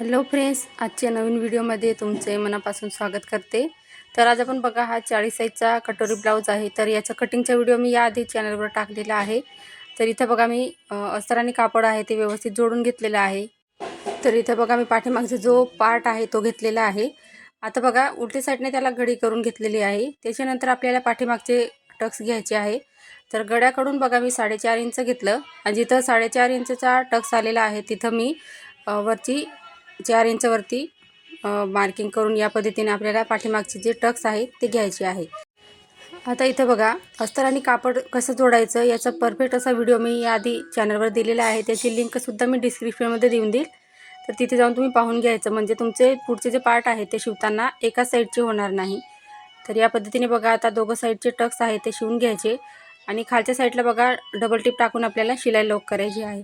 Hello friends आजच्या नवीन व्हिडिओमध्ये तुमचे मनापासून स्वागत करते. तर आज आपण बघा हा चाळीस साईजचा कटोरी ब्लाऊज आहे. तर याचा कटिंगचा व्हिडिओ मी याआधी चॅनलवर टाकलेला आहे. तर इथं बघा मी अस्तराने अस्तर आणि कापड आहे ते व्यवस्थित जोडून घेतलेलं आहे. तर इथं बघा मी पाठीमागचा जो पार्ट आहे तो घेतलेला आहे. आता बघा उलटी साईडने त्याला घडी करून घेतलेली आहे. त्याच्यानंतर आपल्याला पाठीमागचे टक्स घ्यायचे आहे. तर गड्याकडून बघा मी साडेचार इंच घेतलं. आणि जिथं साडेचार इंचचा टक्स आलेला आहे तिथं मी वरची चार इंचवरती मार्किंग करून या पद्धतीने आपल्याला पाठीमागचे जे टक्स आहेत ते घ्यायचे आहे. आता इथं बघा अस्तर आणि कापड कसं जोडायचं याचा परफेक्ट असा व्हिडिओ मी याआधी चॅनलवर दिलेला आहे. त्याची लिंकसुद्धा मी डिस्क्रिप्शनमध्ये देऊन देईल. तर तिथे जाऊन तुम्ही पाहून घ्यायचं. म्हणजे तुमचे पुढचे जे पार्ट आहे ते शिवताना एका साईडचे होणार नाही. तर या पद्धतीने बघा आता दोघं साईडचे टक्स आहे ते शिवून घ्यायचे. आणि खालच्या साईडला बघा डबल टिप टाकून आपल्याला शिलाई लोक करायची आहे.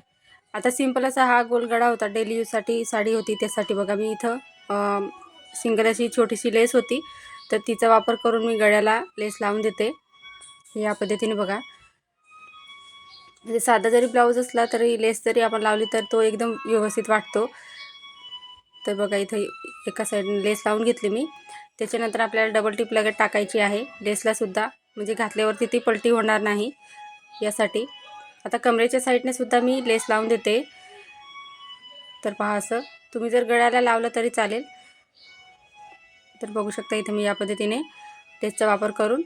आता सिंपल असा हा गोलगडा होता. डेली यूजसाठी साडी होती. त्यासाठी बघा मी इथं सिंगल अशी छोटीशी लेस होती. तर तिचा वापर करून मी गळ्याला लेस लावून देते. या पद्धतीने बघा. म्हणजे साधा जरी ब्लाऊज असला तरी लेस जरी आपण लावली तर तो एकदम व्यवस्थित वाटतो. तर बघा इथं एका साईडने लेस लावून घेतली मी. त्याच्यानंतर आपल्याला डबल टिप लगेच टाकायची आहे. लेसलासुद्धा म्हणजे घातल्यावरती ती पलटी होणार नाही. यासाठी आता कमरेच्या साईडने सुद्धा मी लेस लावून देते. तर पहा असं. तुम्ही जर गळ्याला लावलं तरी चालेल. तर बघू शकता इथं मी या पद्धतीने लेसचा वापर करून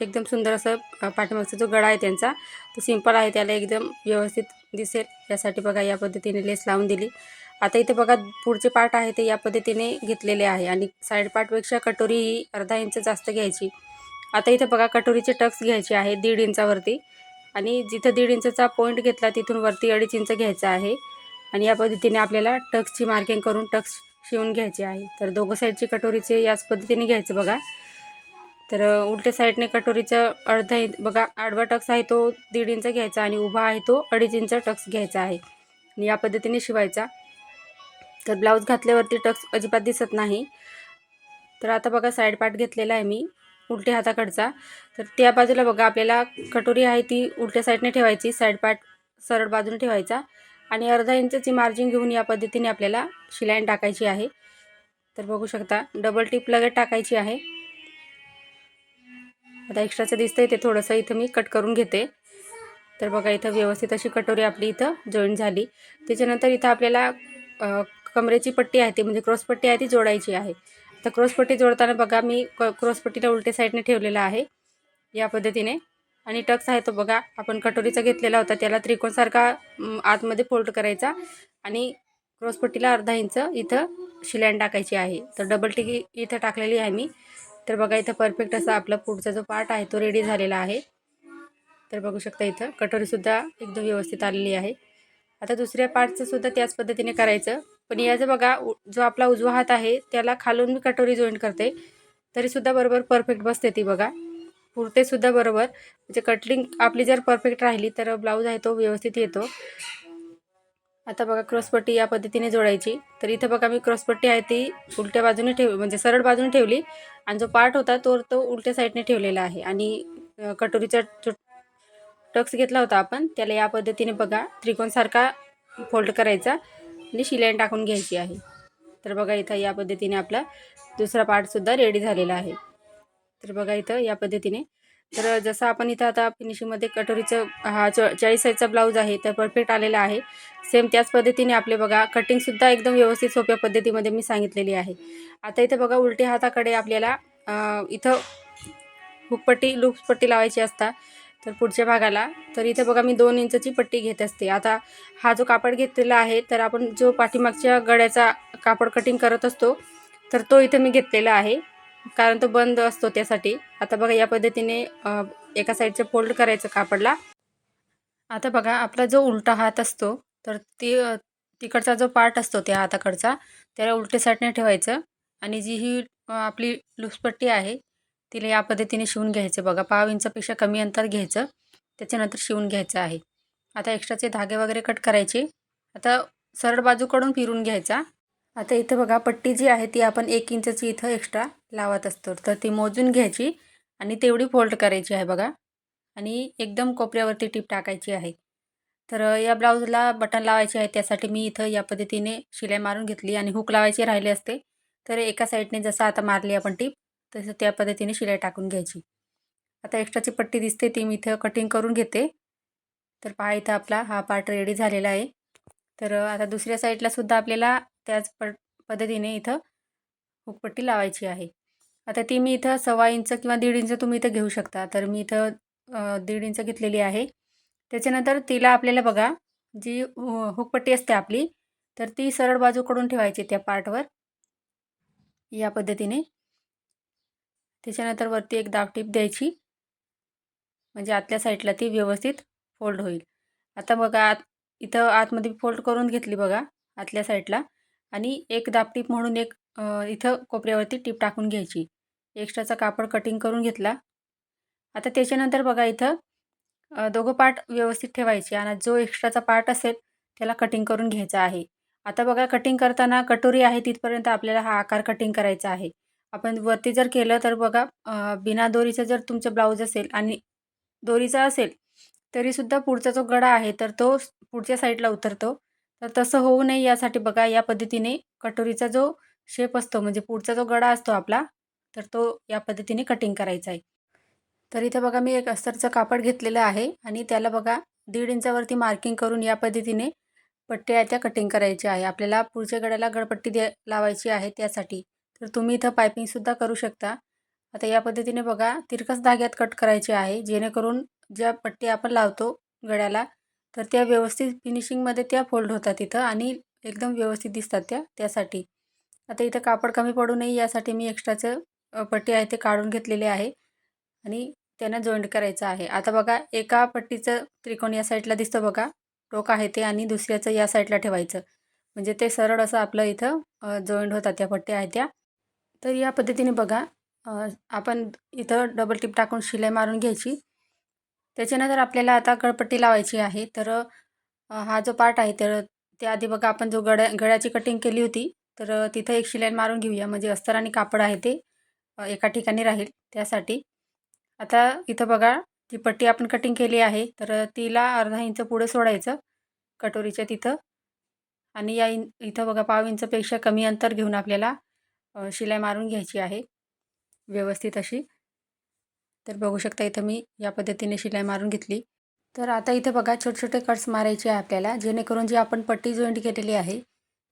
एकदम सुंदर असं पाठीमागचा जो गळा आहे त्यांचा तो सिंपल आहे त्याला एकदम व्यवस्थित दिसेल. यासाठी बघा या पद्धतीने लेस लावून दिली. आता इथे बघा पुढचे पार्ट आहे ते या पद्धतीने घेतलेले आहे आणि साईड पार्टपेक्षा कटोरी ही अर्धा इंच जास्त घ्यायची. आता इथे बघा कटोरीचे टक्स घ्यायचे आहे दीड इंचावरती. आणि जिथं दीड इंचचा पॉईंट घेतला तिथून वरती अडीच इंच घ्यायचा आहे. आणि या पद्धतीने आपल्याला टक्सची मार्किंग करून टक्स शिवून घ्यायची आहे. तर दोघं साईडची कटोरीचे याच पद्धतीने घ्यायचं बघा. तर उलट्या साईडने कटोरीचं अर्धा इंच बघा आडवा टक्स आहे तो दीड इंच घ्यायचा आणि उभा आहे तो अडीच इंच टक्स घ्यायचा आहे. आणि या पद्धतीने शिवायचा. तर ब्लाऊज घातल्यावरती टक्स अजिबात दिसत नाही. तर आता बघा साईड पार्ट घेतलेला आहे मी. उलट्या हाताकडचा. तर त्या बाजूला बघा आपल्याला कटोरी आहे ती उलट्या साईडने ठेवायची साईड पार्ट सरळ बाजूने ठेवायचा. आणि अर्धा इंचची मार्जिन घेऊन या पद्धतीने आपल्याला शिलाईन टाकायची आहे. तर बघू शकता डबल टिप लगेच टाकायची आहे. आता एक्स्ट्राचं दिसतंय ते थोडंसं इथं मी कट करून घेते. तर बघा इथं व्यवस्थित अशी कटोरी आपली इथं जॉईन झाली. त्याच्यानंतर इथं आपल्याला कमरेची पट्टी आहे ती म्हणजे क्रॉस पट्टी आहे ती जोडायची आहे. तर क्रॉसपट्टी जोडताना बघा मी क क्रॉसपट्टीला उलट्या साईडने ठेवलेला आहे या पद्धतीने. आणि टक्स आहे तो बघा आपण कटोरीचा घेतलेला होता त्याला त्रिकोणसारखा आतमध्ये फोल्ड करायचा. आणि क्रॉसपट्टीला अर्धा इंच इथं शिलाईन टाकायची आहे. तर डबल टिकी इथं टाकलेली आहे मी. तर बघा इथं परफेक्ट असा आपला पुढचा जो पार्ट आहे तो रेडी झालेला आहे. तर बघू शकता इथं कटोरीसुद्धा एकदम व्यवस्थित आलेली आहे. आता दुसऱ्या पार्टचं सुद्धा त्याच पद्धतीने करायचं. पण याचं बघा उ- जो आपला उजवा हात आहे त्याला खालून मी कटोरी जॉईन करते. तरीसुद्धा बरोबर परफेक्ट बसते ती बघा. पुरतेसुद्धा बरोबर. म्हणजे कटलिंग आपली जर परफेक्ट राहिली तर ब्लाऊज आहे तो व्यवस्थित येतो. आता बघा क्रॉसपट्टी या पद्धतीने जोडायची. तर इथं बघा मी क्रॉसपट्टी आहे ती उलट्या बाजूने ठेव म्हणजे सरळ बाजूने ठेवली. आणि जो पार्ट होता तो तो उलट्या साईडने ठेवलेला आहे. आणि कटोरीचा जो टक्स घेतला होता आपण त्याला या पद्धतीने बघा त्रिकोणसारखा फोल्ड करायचा. म्हणजे शिलाईन टाकून घ्यायची आहे. तर बघा इथं या पद्धतीने आपला दुसरा पार्टसुद्धा रेडी झालेला आहे. तर बघा इथं या पद्धतीने. तर जसं आपण इथं आता फिनिशिंगमध्ये कटोरीचं हा च चाळीस साईजचा ब्लाऊज आहे तर परफेक्ट आलेला आहे. सेम त्याच पद्धतीने आपले बघा कटिंगसुद्धा एकदम व्यवस्थित सोप्या पद्धतीमध्ये मी सांगितलेली आहे. आता इथं बघा उलटी हाताकडे आपल्याला इथं हुकपट्टी लूप्सपट्टी लावायची असता तर पुढच्या भागाला. तर इथं बघा मी दोन इंचची पट्टी घेत असते. आता हा जो कापड घेतलेला आहे तर आपण जो पाठीमागच्या गळ्याचा कापड कटिंग करत असतो तर तो इथं मी घेतलेला आहे. कारण तो बंद असतो त्यासाठी. आता बघा या पद्धतीने एका साईडचं फोल्ड करायचं कापडला. आता बघा आपला जो उलटा हात असतो तर ती तिकडचा जो पार्ट असतो त्या हाताकडचा त्याला उलट्या साईडने ठेवायचं. आणि जी ही आपली लुसपट्टी आहे तिला या पद्धतीने शिवून घ्यायचं. बघा पाव इंचापेक्षा कमी अंतर घ्यायचं. त्याच्यानंतर शिवून घ्यायचं आहे. आता एक्स्ट्राचे धागे वगैरे कट करायचे. आता सरळ बाजूकडून फिरून घ्यायचा. आता इथं बघा पट्टी जी आहे ती आपण एक इंचची इथं एक्स्ट्रा लावत असतो. तर ती मोजून घ्यायची आणि तेवढी फोल्ड करायची आहे बघा. आणि एकदम कोपऱ्यावरती टीप टाकायची आहे. तर या ब्लाऊजला बटन लावायचे आहे. त्यासाठी मी इथं या पद्धतीने शिलाई मारून घेतली आणि हुक लावायचे राहिले असते. तर एका साईडने जसं आता मारली आपण टीप तसं त्या पद्धतीने शिलाई टाकून घ्यायची. आता एक्स्ट्राची पट्टी दिसते ती मी इथं कटिंग करून घेते. तर पहा इथं आपला हा पार्ट रेडी झालेला आहे. तर आता दुसऱ्या साईडला सुद्धा आपल्याला त्याच प पद्धतीने इथं हुकपट्टी लावायची आहे. आता ती मी इथं सव्वा इंच किंवा दीड इंच तुम्ही इथं घेऊ शकता. तर मी इथं दीड इंच घेतलेली आहे. त्याच्यानंतर तिला आपल्याला बघा जी हु- हुकपट्टी असते आपली तर ती सरळ बाजूकडून ठेवायची त्या पार्टवर या पद्धतीने. त्याच्यानंतर वरती एक दाबटीप द्यायची. म्हणजे आतल्या साईडला ती व्यवस्थित फोल्ड होईल. आता बघा आत इथं आतमध्ये फोल्ड करून घेतली बघा आतल्या साईडला. आणि एक दाबटीप म्हणून एक इथं कोपऱ्यावरती टीप टाकून घ्यायची. एक्स्ट्राचा कापड कटिंग करून घेतला. आता त्याच्यानंतर बघा इथं दोघं पार्ट व्यवस्थित ठेवायचे आणि जो एक्स्ट्राचा पार्ट असेल त्याला कटिंग करून घ्यायचा आहे. आता बघा कटिंग करताना कटोरी आहे तिथपर्यंत आपल्याला हा आकार कटिंग करायचा आहे. आपण वरती जर केलं तर बघा बिना दोरीचं जर तुमचं ब्लाऊज असेल आणि दोरीचा असेल तरीसुद्धा पुढचा जो गडा आहे तर तो पुढच्या साईडला उतरतो. तर तसं होऊ नये यासाठी बघा या पद्धतीने कटोरीचा जो शेप असतो म्हणजे पुढचा जो गडा असतो आपला तर तो या पद्धतीने कटिंग करायचा आहे. तर इथं बघा मी एक अस्तरचं कापड घेतलेलं आहे आणि त्याला बघा दीड इंचावरती मार्किंग करून या पद्धतीने पट्ट्या त्या कटिंग करायच्या आहे. आपल्याला पुढच्या गड्याला गडपट्टी द्या लावायची आहे त्यासाठी. तर तुम्ही इथं पायपिंगसुद्धा करू शकता. आता या पद्धतीने बघा तिरकस धाग्यात कट करायचे आहे. जेणेकरून ज्या पट्टी आपण लावतो गळ्याला तर त्या व्यवस्थित फिनिशिंगमध्ये त्या फोल्ड होतात इथं आणि एकदम व्यवस्थित दिसतात त्या त्यासाठी. आता इथं कापड कमी पडू नये यासाठी मी एक्स्ट्राचं पट्टी आहे ते काढून घेतलेले आहे आणि त्यांना जॉईंट करायचं आहे. आता बघा एका पट्टीचं त्रिकोण या साईडला दिसतं बघा. टोक आहे ते आणि दुसऱ्याचं या साईडला ठेवायचं. म्हणजे ते सरळ असं आपलं इथं जॉईंट होतात त्या पट्ट्या आहेत त्या. तर या पद्धतीने बघा आपण इथं डबल टिप टाकून शिलाई मारून घ्यायची. त्याच्यानंतर आपल्याला आता गळपट्टी लावायची आहे. तर हा जो पार्ट आहे तर त्याआधी बघा आपण जो गड्या गळ्याची कटिंग केली होती तर तिथं एक शिलाई मारून घेऊया. म्हणजे अस्तर आणि कापड आहे ते एका ठिकाणी राहील त्यासाठी. आता इथं बघा जी पट्टी आपण कटिंग केली आहे तर तिला अर्धा इंच पुढे सोडायचं कटोरीच्या तिथं. आणि या इन इथं बघा पाव इंचपेक्षा कमी अंतर घेऊन आपल्याला शिलाई मारून घ्यायची आहे. व्यवस्थित अशी. तर बघू शकता इथं मी या पद्धतीने शिलाई मारून घेतली. तर आता इथे बघा छोटे छोटे कट्स मारायचे आहे आपल्याला. जेणेकरून जी आपण पट्टी जॉईंट केलेली आहे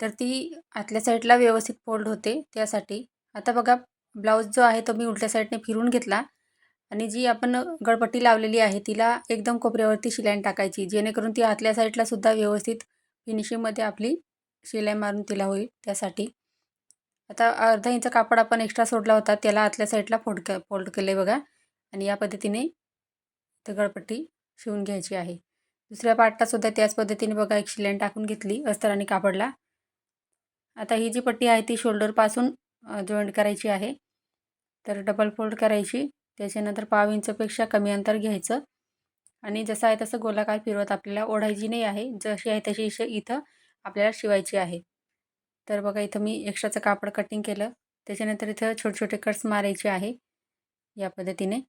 तर ती आतल्या साईडला व्यवस्थित फोल्ड होते त्यासाठी. आता बघा ब्लाऊज जो आहे तो मी उलट्या साईडने फिरून घेतला. आणि जी आपण गळपट्टी लावलेली आहे तिला एकदम कोपऱ्यावरती शिलाईन टाकायची. जेणेकरून ती आतल्या साईडलासुद्धा व्यवस्थित फिनिशिंगमध्ये आपली शिलाई मारून तिला होईल त्यासाठी. आता अर्धा इंच कापड आपण एक्स्ट्रा सोडला होता त्याला आतल्या साईडला फोल्ड फोल्ड केले बघा. आणि या पद्धतीने तर गळपट्टी शिवून घ्यायची आहे. दुसऱ्या पार्टलासुद्धा त्याच पद्धतीने बघा एक शिलाईन टाकून घेतली अस्तराने कापडला. आता ही जी पट्टी आहे ती शोल्डरपासून जॉईंट करायची आहे. तर डबल फोल्ड करायची. त्याच्यानंतर पाव इंचपेक्षा कमी अंतर घ्यायचं. आणि जसं आहे तसं गोलाकार फिरवत आपल्याला ओढायची नाही आहे. जशी आहे तशी इथं आपल्याला शिवायची आहे. तर बघा इथं मी एक्स्ट्राचं कापड कटिंग केलं. त्याच्यानंतर इथं छोटे छोटे कट्स मारायचे आहे या पद्धतीने.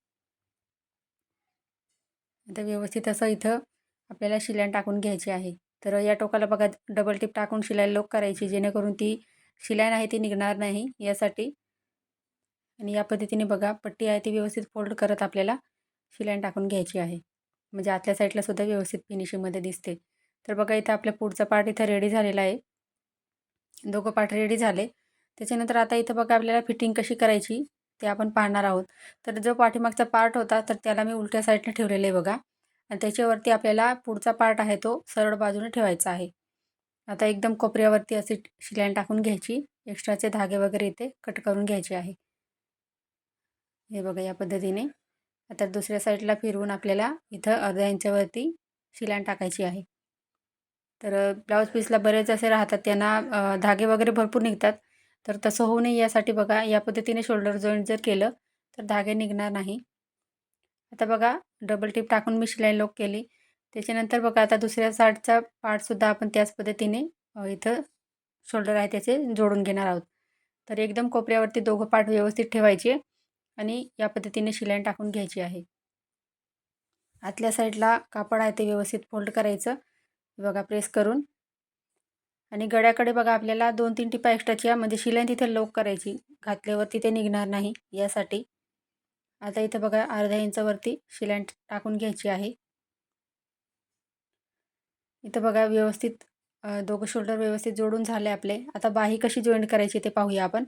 आता व्यवस्थित असं इथं आपल्याला शिलाईन टाकून घ्यायची आहे. तर या टोकाला बघा डबल टिप टाकून शिलाई लोक करायची जेणेकरून ती शिलाईन आहे ती निघणार नाही यासाठी. आणि या पद्धतीने बघा पट्टी आहे ती व्यवस्थित फोल्ड करत आपल्याला शिलाईन टाकून घ्यायची आहे. म्हणजे आतल्या साईडला सुद्धा व्यवस्थित फिनिशिंगमध्ये दिसते. तर बघा इथं आपल्या पुढचा पार्ट इथं रेडी झालेला आहे. दोघं पाठ रेडी झाले. त्याच्यानंतर आता इथं बघा आपल्याला फिटिंग कशी करायची ते आपण पाहणार आहोत. तर जो पाठीमागचा पार्ट होता तर त्याला मी उलट्या साईडने ठेवलेलं आहे बघा. आणि त्याच्यावरती आपल्याला पुढचा पार्ट आहे तो सरळ बाजूने ठेवायचा आहे. आता एकदम कोपऱ्यावरती अशी शिलाईन टाकून घ्यायची. एक्स्ट्राचे धागे वगैरे इथे कट करून घ्यायचे आहे. हे बघा या पद्धतीने. आता दुसऱ्या साईडला फिरवून आपल्याला इथं अर्ध्या इंचावरती शिलाईन टाकायची आहे. तर ब्लाऊज पीसला बरेच असे राहतात त्यांना धागे वगैरे भरपूर निघतात. तर तसं होऊ नये यासाठी बघा या पद्धतीने शोल्डर जॉईंट जर केलं तर धागे निघणार नाही. आता बघा डबल टिप टाकून मी शिलाई लोक केली. त्याच्यानंतर बघा आता दुसऱ्या साईडचा पार्टसुद्धा आपण त्याच पद्धतीने इथं शोल्डर आहे त्याचे जोडून घेणार आहोत. तर एकदम कोपऱ्यावरती दोघं पार्ट व्यवस्थित ठेवायचे आणि या पद्धतीने शिलाई टाकून घ्यायची आहे. आतल्या साईडला कापड आहे ते व्यवस्थित फोल्ड करायचं. बघा प्रेस करून. आणि गळ्याकडे बघा आपल्याला दोन तीन टिपा एक्स्ट्राच्या म्हणजे शिलाई तिथे लोक करायची. घातल्यावर तिथे निघणार नाही यासाठी. आता इथं बघा अर्धा इंचावरती शिलाई टाकून घ्यायची आहे. इथं बघा व्यवस्थित दोघं शोल्डर व्यवस्थित जोडून झाले आपले. आता बाही कशी जॉईंट करायची ते पाहूया आपण.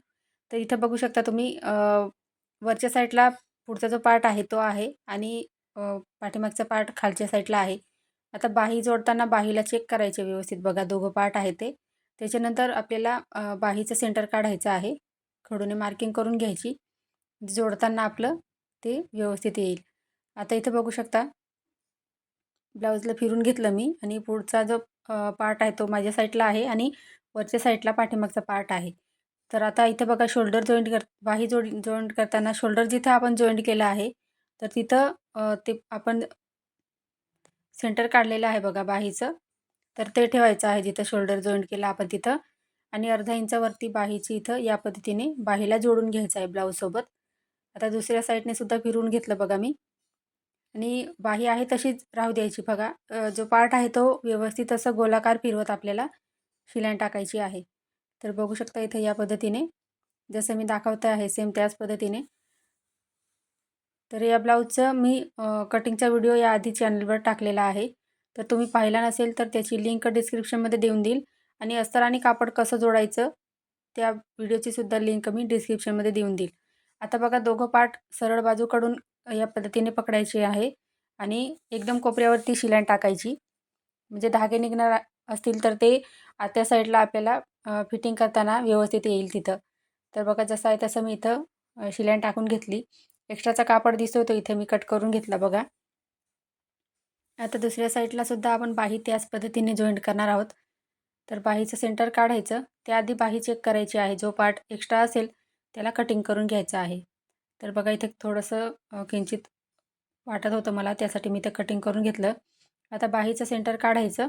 तर इथं बघू शकता तुम्ही वरच्या साईडला पुढचा जो पार्ट आहे तो आहे. आणि पाठीमागचा पार्ट खालच्या साईडला आहे. आता बाही जोडताना बाहीला चेक करायचे व्यवस्थित. बघा दोघं पार्ट आहे ते. त्याच्यानंतर आपल्याला बाहीचं सेंटर काढायचं आहे. खडूने मार्किंग करून घ्यायची. जोडताना आपलं ते व्यवस्थित येईल. आता इथं बघू शकता. ब्लाऊजला फिरून घेतलं मी आणि पुढचा जो पार्ट आहे तो माझ्या साईडला आहे आणि वरच्या साईडला पाठीमागचा पार्ट आहे. तर आता इथं बघा शोल्डर जॉईंट कर बाही जोड जॉईंट करताना शोल्डर जिथं आपण जॉईंट केलं आहे तर तिथं ते आपण सेंटर काढलेलं आहे बघा बाहीचं. तर ते ठेवायचं आहे जिथं शोल्डर जॉईंट केलं आपण तिथं. आणि अर्धा इंचावरती बाहीची इथं या पद्धतीने बाहीला जोडून घ्यायचं आहे ब्लाऊजसोबत आता दुसऱ्या साईडने सुद्धा फिरून घेतलं बघा मी. आणि बाही आहे तशीच राहू द्यायची बघा. जो पार्ट आहे तो व्यवस्थित असं गोलाकार फिरवत आपल्याला शिलाईन टाकायची आहे. तर बघू शकता इथं या पद्धतीने. जसं मी दाखवतं आहे सेम त्याच पद्धतीने. तर या ब्लाऊजचं मी कटिंगचा व्हिडिओ या आधी चॅनलवर टाकलेला आहे. तर तुम्ही पाहिला नसेल तर त्याची लिंक डिस्क्रिप्शनमध्ये देऊन देईल. आणि अस्तर आणि कापड कसं जोडायचं त्या व्हिडिओची सुद्धा लिंक मी डिस्क्रिप्शनमध्ये देऊन देईल. आता बघा दोघं पार्ट सरळ बाजूकडून या पद्धतीने पकडायचे आहे. आणि एकदम कोपऱ्यावरती शिलाईन टाकायची. म्हणजे धागे निघणार असतील तर ते आत्या साईडला आपल्याला फिटिंग करताना व्यवस्थित येईल तिथं. तर बघा जसं आहे तसं मी इथं शिलाईन टाकून घेतली. एक्स्ट्राचा कापड दिसतो तो इथे मी कट करून घेतला बघा. आता दुसऱ्या साईडला सुद्धा आपण बाही त्याच पद्धतीने जॉईंट करणार आहोत. तर बाहीचं सेंटर काढायचं. त्याआधी बाही चेक करायची आहे. जो पार्ट एक्स्ट्रा असेल त्याला कटिंग करून घ्यायचं आहे. तर बघा इथे थोडंसं किंचित वाटत होतं मला त्यासाठी मी ते कटिंग करून घेतलं. आता बाहीचं सेंटर काढायचं.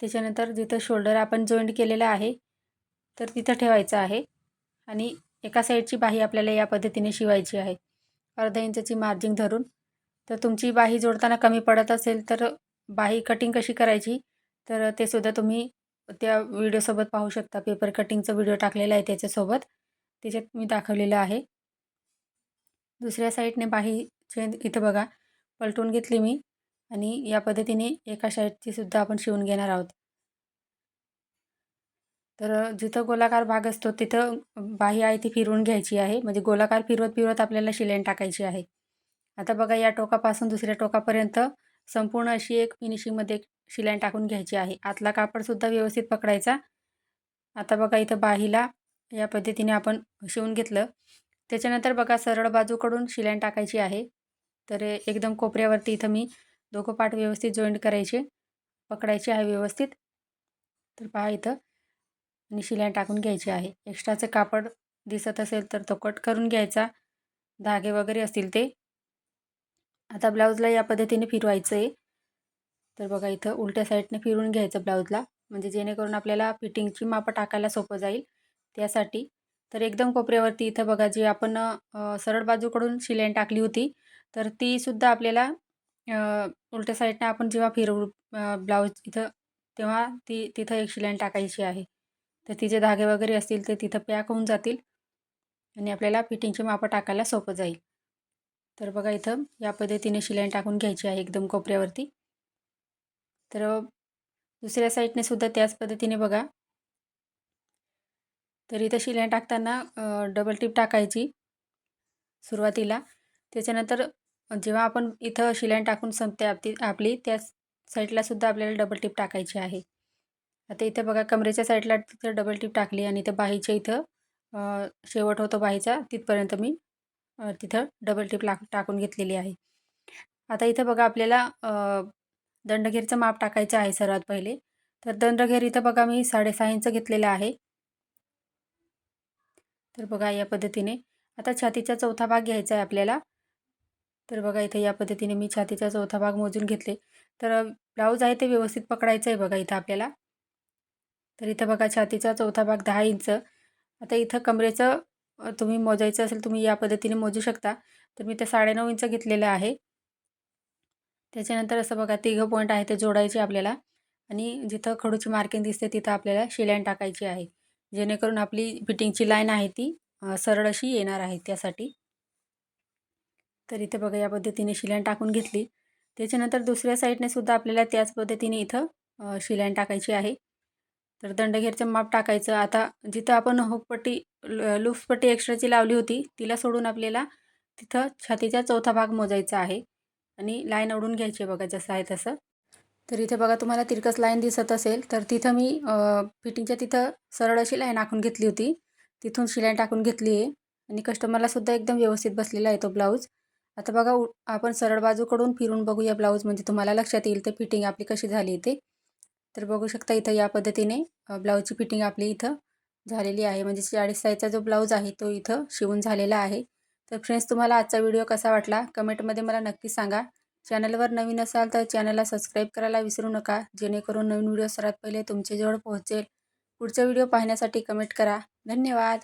त्याच्यानंतर जिथं शोल्डर आपण जॉईंट केलेलं आहे तर तिथं ठेवायचं आहे. आणि एका साईडची बाही आपल्याला या पद्धतीने शिवायची आहे. अर्धा इंचाची मार्जिंग धरून. तर तुमची बाही जोडताना कमी पडत असेल तर बाही कटिंग कशी करायची? तर ते सुद्धा तुम्ही त्या व्हिडिओसोबत पाहू शकता. पेपर कटिंगचा व्हिडिओ टाकलेला आहे त्याच्यासोबत. त्याच्यात मी दाखवलेलं आहे. दुसऱ्या साईडने बाही इथं बघा. पलटून घेतली मी. आणि या पद्धतीने एका साईडची सुद्धा आपण शिवून घेणार आहोत. तर जिथं गोलाकार भाग असतो तिथं बाही आहे ती फिरवून घ्यायची आहे. म्हणजे गोलाकार फिरवत फिरवत आपल्याला शिलाईन टाकायची आहे. आता बघा या टोकापासून दुसऱ्या टोकापर्यंत संपूर्ण अशी एक फिनिशिंगमध्ये शिलाईन टाकून घ्यायची आहे. आतला कापडसुद्धा व्यवस्थित पकडायचा. आता बघा इथं बाहीला या पद्धतीने आपण शिवून घेतलं. त्याच्यानंतर बघा सरळ बाजूकडून शिलाईन टाकायची आहे. तर एकदम कोपऱ्यावरती इथं मी दोघं पाठ व्यवस्थित जॉईंट करायचे. पकडायचे आहे व्यवस्थित. तर पहा इथं. आणि शिलाई टाकून घ्यायची आहे. एक्स्ट्राचं कापड दिसत असेल तर तो कट करून घ्यायचा. धागे वगैरे असतील ते. आता ब्लाऊजला या पद्धतीने फिरवायचं आहे. तर बघा इथं उलट्या साईडने फिरून घ्यायचं ब्लाऊजला. म्हणजे जेणेकरून आपल्याला फिटिंगची मापं टाकायला सोपं जाईल त्यासाठी. तर एकदम कोपऱ्यावरती इथं बघा जी आपण सरळ बाजूकडून शिलाईन टाकली होती तर ती सुद्धा आपल्याला उलट्या साईडने आपण जेव्हा फिरवू ब्लाऊज इथं तेव्हा ती तिथं एक शिलाईन टाकायची आहे. तर तिचे धागे वगैरे असतील ते तिथं पॅक होऊन जातील आणि आपल्याला फिटिंगची मापं टाकायला सोपं जाईल. तर बघा इथं या पद्धतीने शिलाई टाकून घ्यायची आहे एकदम कोपऱ्यावरती. तर दुसऱ्या साईडने सुद्धा त्याच पद्धतीने बघा. तर इथं शिलाई टाकताना डबल टिप टाकायची सुरुवातीला. त्याच्यानंतर जेव्हा आपण इथं शिलाई टाकून संपते आपली आपली त्याच साईडला सुद्धा आपल्याला डबल टिप टाकायची आहे. आता इथं बघा कमरेच्या साईडला तिथं डबल टिप टाकली आणि इथं बाहीच्या इथं शेवट होतो बाहीचा. तिथपर्यंत मी तिथं डबल टिप ला टाकून घेतलेली आहे. आता इथं बघा आपल्याला दंडघेरचं माप टाकायचं आहे सर्वात पहिले. तर दंडघेर इथं बघा मी साडेसहा इंच घेतलेलं आहे. तर बघा या पद्धतीने. आता छातीचा चौथा भाग घ्यायचा आहे आपल्याला. तर बघा इथं या पद्धतीने मी छातीचा चौथा भाग मोजून घेतले. तर ब्लाऊज आहे ते व्यवस्थित पकडायचं आहे बघा इथं आपल्याला. तर इथं बघा छातीचा चौथा भाग दहा इंच. आता इथं कमरेचं तुम्ही मोजायचं असेल तुम्ही या पद्धतीने मोजू शकता. तर मी ते साडेनऊ इंच घेतलेलं आहे. त्याच्यानंतर असं बघा तिघं पॉईंट आहे ते जोडायचे आपल्याला. आणि जिथं खडूची मार्किंग दिसते तिथं आपल्याला शिलाईन टाकायची आहे. जेणेकरून आपली फिटिंगची लाईन आहे ती सरळ अशी येणार आहे त्यासाठी. तर इथे बघा या पद्धतीने शिलाईन टाकून घेतली. त्याच्यानंतर दुसऱ्या साईडने सुद्धा आपल्याला त्याच पद्धतीने इथं शिलाईन टाकायची आहे. तर दंडघेरचं माप टाकायचं. आता जिथं आपण हुकपट्टी लुफपट्टी एक्स्ट्राची लावली होती तिला सोडून आपल्याला तिथं छातीचा चौथा भाग मोजायचा आहे. आणि लाईन ओढून घ्यायची बघा जसं आहे तसं. तर इथे बघा तुम्हाला तिरकस लाईन दिसत असेल तर तिथं मी फिटिंगच्या तिथं सरळ अशी लाईन आखून घेतली होती. तिथून शिलाई टाकून घेतली आहे. आणि कस्टमरलासुद्धा एकदम व्यवस्थित बसलेला आहे तो ब्लाऊज. आता बघा उ आपण सरळ बाजूकडून फिरून बघूया ब्लाऊज म्हणजे तुम्हाला लक्षात येईल ते फिटिंग आपली कशी झाली ते. तर बघू शकता इथं या पद्धतीने ब्लाऊजची फिटिंग आपली इथं झालेली आहे. म्हणजे चाळीस साईजचा जो ब्लाऊज आहे तो इथं शिवून झालेला आहे. तर फ्रेंड्स तुम्हाला आजचा व्हिडिओ कसा वाटला? कमेंटमध्ये मला नक्की सांगा. चॅनलवर नवीन असाल तर चॅनलला सबस्क्राईब करायला विसरू नका. जेणेकरून नवीन व्हिडिओ सर्वात पहिले तुमच्याजवळ पोहोचेल. पुढचा व्हिडिओ पाहण्यासाठी कमेंट करा. धन्यवाद!